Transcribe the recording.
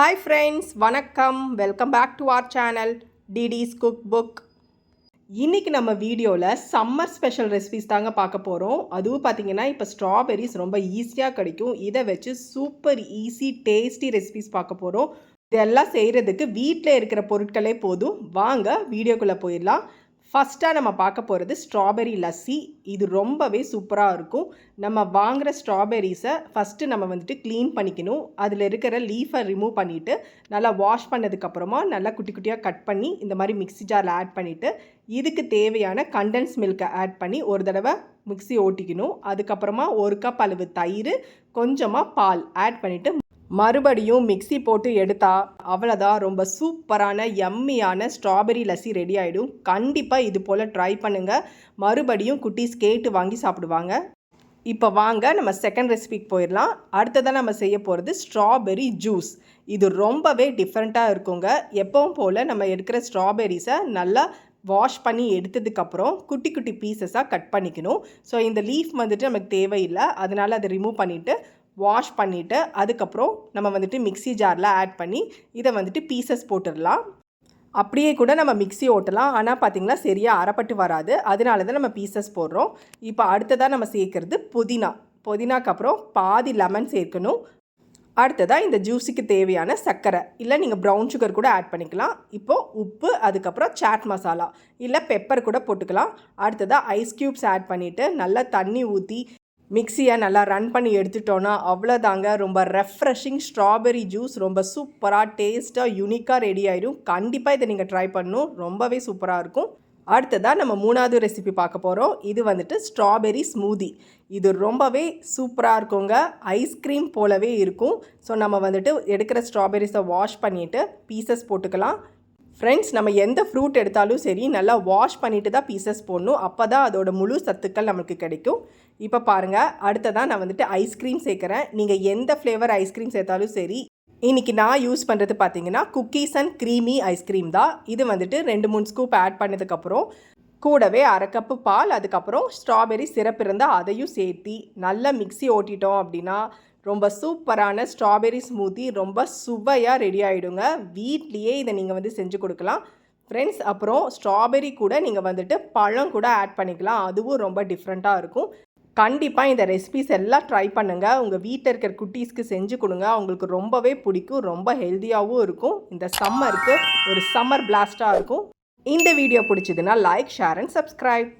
Hi friends வணக்கம். Welcome back to our channel DD's cook book இன்றைக்கி நம்ம வீடியோவில் சம்மர் ஸ்பெஷல் ரெசிபிஸ் தாங்க பார்க்க போகிறோம் அதுவும் பார்த்தீங்கன்னா இப்போ ஸ்ட்ராபெரிஸ் ரொம்ப ஈஸியாக கிடைக்கும். இதை வச்சு சூப்பர் ஈஸி டேஸ்டி ரெசிபிஸ் பார்க்க போகிறோம் இதெல்லாம் செய்கிறதுக்கு வீட்டில் இருக்கிற பொருட்களே போதும். வாங்க வீடியோக்குள்ளே போயிடலாம். ஃபஸ்ட்டாக நம்ம பார்க்க போகிறது ஸ்ட்ராபெரி லஸ்ஸி இது ரொம்பவே சூப்பராக இருக்கும். நம்ம வாங்குகிற ஸ்ட்ராபெரிஸை ஃபஸ்ட்டு நம்ம வந்துட்டு க்ளீன் பண்ணிக்கணும். அதில் இருக்கிற லீஃபை ரிமூவ் பண்ணிவிட்டு நல்லா வாஷ் பண்ணதுக்கப்புறமா நல்லா குட்டி குட்டியாக கட் பண்ணி இந்த மாதிரி மிக்ஸி ஜாரில் ஆட் பண்ணிவிட்டு இதுக்கு தேவையான கண்டென்ஸ் மில்கை ஆட் பண்ணி ஒரு தடவை மிக்ஸி ஓட்டிக்கணும். அதுக்கப்புறமா ஒரு கப் அளவு தயிர் கொஞ்சமாக பால் ஆட் பண்ணிவிட்டு மறுபடியும் மிக்ஸி போட்டு எடுத்தா அவ்வளோதான் ரொம்ப சூப்பரான எம்மியான ஸ்ட்ராபெரி லஸ்ஸி ரெடி ஆகிடும் கண்டிப்பாக இது போல் ட்ரை பண்ணுங்கள் மறுபடியும் குட்டீஸ் கேட்டு வாங்கி சாப்பிடுவாங்க. இப்போ வாங்க நம்ம செகண்ட் ரெசிபிக்கு போயிடலாம். அடுத்ததாக நம்ம செய்ய போகிறது ஸ்ட்ராபெரி ஜூஸ் இது ரொம்பவே டிஃப்ரெண்ட்டாக இருக்குங்க. எப்பவும் போல் நம்ம எடுக்கிற ஸ்ட்ராபெரிஸை நல்லா வாஷ் பண்ணி எடுத்ததுக்கப்புறம் குட்டி குட்டி பீசஸாக கட் பண்ணிக்கணும். ஸோ இந்த லீஃப் வந்துட்டு நமக்கு தேவையில்லை. அதனால் அதை ரிமூவ் பண்ணிவிட்டு வாஷ் பண்ணிவிட்டு அதுக்கப்புறம் நம்ம வந்துட்டு மிக்ஸி ஜாரில் ஆட் பண்ணி இதை வந்துட்டு பீசஸ் போட்டுடலாம். அப்படியே கூட நம்ம மிக்ஸி ஓட்டலாம். ஆனால் பார்த்திங்கனா சரியாக அறப்பட்டு வராது. அதனால தான் நம்ம பீசஸ் போடுறோம். இப்போ அடுத்ததாக நம்ம சேர்க்குறது புதினா. புதினாக்கு அப்புறம் பாதி லெமன் சேர்க்கணும். அடுத்ததாக இந்த ஜூஸுக்கு தேவையான சர்க்கரை. இல்லை நீங்கள் ப்ரௌன் சுகர் கூட ஆட் பண்ணிக்கலாம். இப்போது உப்பு அதுக்கப்புறம் சாட் மசாலா இல்லை பெப்பர் கூட போட்டுக்கலாம். அடுத்ததாக ஐஸ் க்யூப்ஸ் ஆட் பண்ணிவிட்டு நல்லா தண்ணி ஊற்றி மிக்சியை நல்லா ரன் பண்ணி எடுத்துட்டோன்னா அவ்வளோதாங்க ரொம்ப ரெஃப்ரெஷிங் ஸ்ட்ராபெரி ஜூஸ் ரொம்ப சூப்பராக டேஸ்ட்டாக யூனிக்காக ரெடி ஆயிடும் கண்டிப்பாக இதை நீங்கள் ட்ரை பண்ணணும். ரொம்பவே சூப்பராக இருக்கும். அடுத்ததாக நம்ம மூணாவது ரெசிபி பார்க்க போகிறோம் இது வந்துட்டு ஸ்ட்ராபெரி ஸ்மூதி இது ரொம்பவே சூப்பராக இருக்குங்க. ஐஸ்கிரீம் போலவே இருக்கும். ஸோ நம்ம வந்துட்டு எடுக்கிற ஸ்ட்ராபெரிஸை வாஷ் பண்ணிவிட்டு பீசஸ் போட்டுக்கலாம். ஃப்ரெண்ட்ஸ் நம்ம எந்த ஃப்ரூட் எடுத்தாலும் சரி நல்லா வாஷ் பண்ணிட்டு தான் பீசஸ் போடணும். அப்போ தான் அதோட முழு சத்துக்கள் நமக்கு கிடைக்கும். இப்போ பாருங்கள் அடுத்ததாக நான் வந்துட்டு ஐஸ்கிரீம் சேர்க்குறேன். நீங்கள் எந்த ஃப்ளேவர் ஐஸ்கிரீம் சேர்த்தாலும் சரி இன்றைக்கி நான் யூஸ் பண்ணுறது பார்த்தீங்கன்னா குக்கீஸ் அண்ட் க்ரீமி ஐஸ்கிரீம் தான். இது வந்துட்டு ரெண்டு மூணு ஸ்கூப் ஆட் பண்ணதுக்கப்புறம் கூடவே அரை கப்பு பால் அதுக்கப்புறம் ஸ்ட்ராபெரி சிரப் இருந்தால் அதையும் சேர்த்தி நல்லா மிக்ஸி ஓட்டிட்டோம் அப்படின்னா ரொம்ப சூப்பரான ஸ்ட்ராபெரி ஸ்மூத்தி ரொம்ப சுவையாக ரெடி ஆகிடுங்க வீட்லேயே இதை நீங்கள் வந்து செஞ்சு கொடுக்கலாம். ஃப்ரெண்ட்ஸ் அப்புறம் ஸ்ட்ராபெரி கூட நீங்கள் வந்துட்டு பழம் கூட ஆட் பண்ணிக்கலாம். அதுவும் ரொம்ப டிஃப்ரெண்ட்டாக இருக்கும். கண்டிப்பாக இந்த ரெசிபிஸ் எல்லாம் ட்ரை பண்ணுங்கள் உங்கள் வீட்டில் இருக்கிற குட்டீஸ்க்கு செஞ்சு கொடுங்க. அவங்களுக்கு ரொம்பவே பிடிக்கும். ரொம்ப ஹெல்த்தியாகவும் இருக்கும். இந்த சம்மருக்கு ஒரு சம்மர் பிளாஸ்ட்டாக இருக்கும். இந்த வீடியோ பிடிச்சதுன்னா லைக் ஷேர் அண்ட் சப்ஸ்கிரைப்